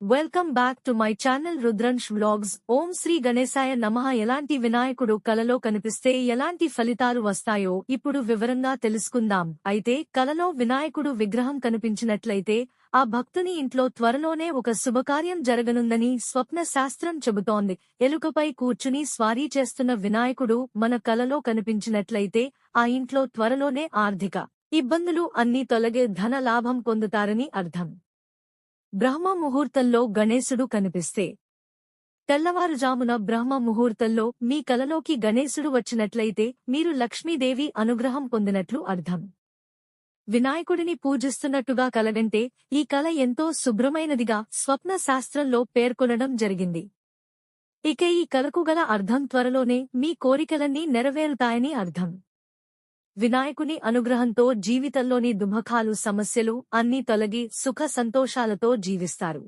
Welcome back to my channel Rudransh vlogs ఓం శ్రీ గణేశాయ నమః. ఎలాంటి వినాయకుడు కలలో కనిపిస్తే ఎలాంటి ఫలితాలు వస్తాయో ఇప్పుడు వివరంగా తెలుసుకుందాం. అయితే కలలో వినాయకుడు విగ్రహం కనిపించినట్లయితే ఆ భక్తుని ఇంట్లో త్వరలోనే ఒక శుభకార్యం జరగనుందని స్వప్న శాస్త్రం చెబుతోంది. ఎలుకపై కూర్చుని స్వారీ చేస్తున్న వినాయకుడు మన కలలో కనిపించినట్లయితే ఆ ఇంట్లో త్వరలోనే ఆర్థిక ఇబ్బందులు అన్నీ తొలగే ధన లాభం పొందుతారని అర్థం. బ్రహ్మ ముహూర్తంలో గణేశుడు కనిపిస్తే. తెల్లవారుజామున బ్రహ్మ ముహూర్తంలో మీ కలలోకి గణేశుడు వచ్చినట్లయితే మీరు లక్ష్మీదేవి అనుగ్రహం పొందినట్లు అర్థం. వినాయకుడిని పూజిస్తున్నట్టుగా కలగంటే ఈ కల ఎంతో శుభ్రమైనదిగా స్వప్న శాస్త్రంలో పేర్కొనడం జరిగింది. ఇక ఈ కలకు గల అర్థం త్వరలోనే మీ కోరికలన్నీ నెరవేరుతాయని అర్థం. వినాయకుని అనుగ్రహంతో జీవితంలోని దుమఖాలు సమస్యలు అన్నీ తొలగి సుఖ సంతోషాలతో జీవిస్తారు.